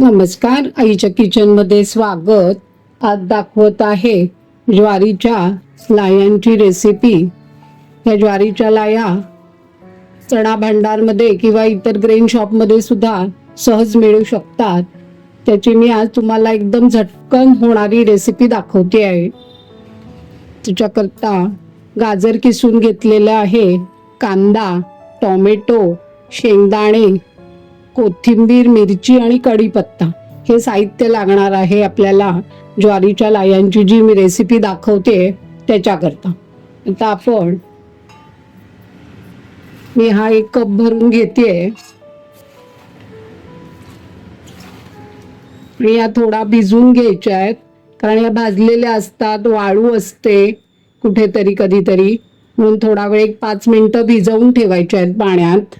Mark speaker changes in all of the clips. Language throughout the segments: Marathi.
Speaker 1: नमस्कार आईच्या किचनमध्ये स्वागत. आज दाखवत आहे ज्वारीच्या लायांची रेसिपी या ज्वारीच्या लाया चणा भांडारमध्ये किंवा इतर ग्रेन शॉपमध्ये सुद्धा सहज मिळू शकतात. त्याची मी आज तुम्हाला एकदम झटकन होणारी रेसिपी दाखवते आहे. तिच्याकरता गाजर किसून घेतलेलं आहे कांदा टॉमॅटो शेंगदाणे कोथिंबीर मिरची आणि कढीपत्ता. हे साहित्य लागणार आहे आपल्याला ज्वारीच्या लायांची जी मी रेसिपी दाखवते त्याच्याकरता. आता आपण मी हा एक कप भरून घेते. आणि या थोडा भिजवून घ्यायच्या आहेत. कारण या भाजलेल्या असतात वाळू असते कुठेतरी कधीतरी. म्हणून थोडा वेळ एक पाच मिनटं भिजवून ठेवायच्या आहेत पाण्यात.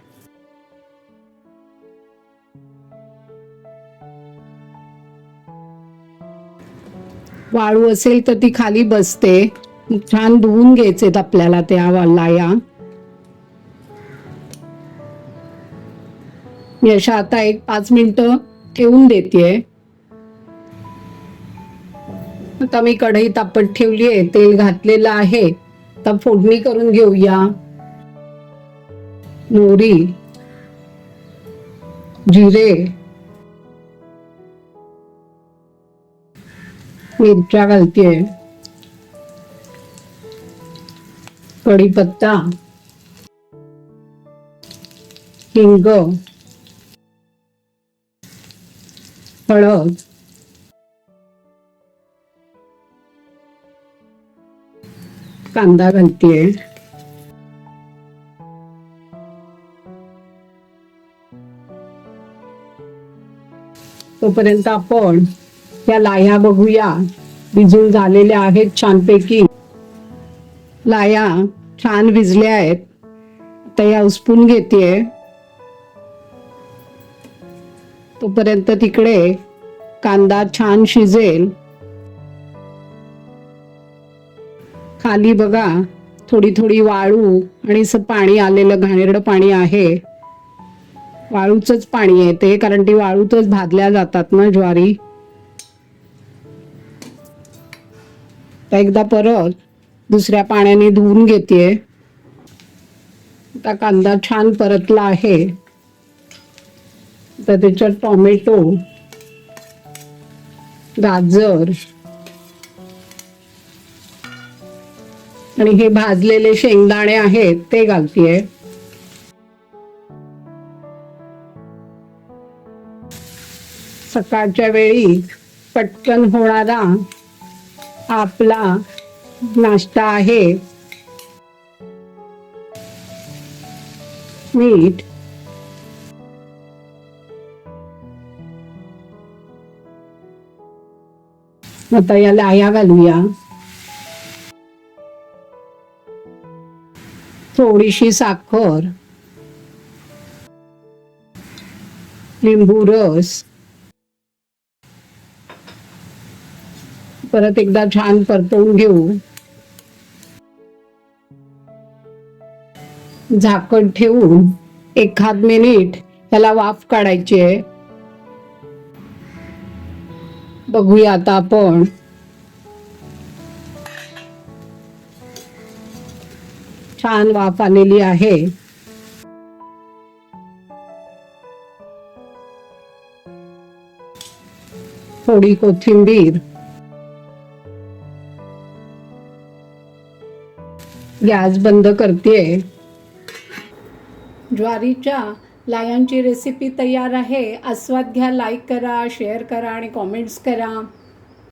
Speaker 1: वाळू असेल तर ती खाली बसते. छान धुवून घ्यायचेत आपल्याला त्या लाया. मी अशा आता एक पाच मिनिट ठेवून देते आता मी कढई तापत ठेवली आहे तेल घातलेलं आहे. आता फोडणी करून घेऊया. मोहरी जिरे मिरच्या घालतेय. कढीपत्ता हिंग हळद कांदा घालतेय. तोपर्यंत आपण या लाया बघूया. विजून झालेल्या आहेत छानपैकी. लाया छान विजल्या आहेत. आता या उसपून घेते तोपर्यंत तिकडे कांदा छान शिजेल. खाली बघा थोडी थोडी वाळू आणि असं पाणी आलेलं घाणेरडं पाणी आहे. वाळूचंच पाणी आहे ते कारण ती वाळूतच भाजल्या जातात ना ज्वारी. आता एकदा परत दुसऱ्या पाण्याने धुवून घेते आता कांदा छान परतला आहे. तर त्याच्यात टोमॅटो गाजर आणि हे भाजलेले शेंगदाणे आहेत ते घालतीये. सकाळच्या वेळी पटकन होणारा आपला नाश्ता आहे. मीठ. आता या लाया घालूया. थोडीशी साखर. लिंबू रस. परत एकदा छान परतवून घेऊ. झाकण ठेवून एखाद मिनिट त्याला वाफ काढायची आहे. बघूया आता आपण. छान वाफ आलेली आहे. थोडी कोथिंबीर. गॅस बंद करते ज्वारीच्या लायांची रेसिपी तयार आहे. आस्वाद घ्या लाईक करा शेअर करा आणि कॉमेंट्स करा.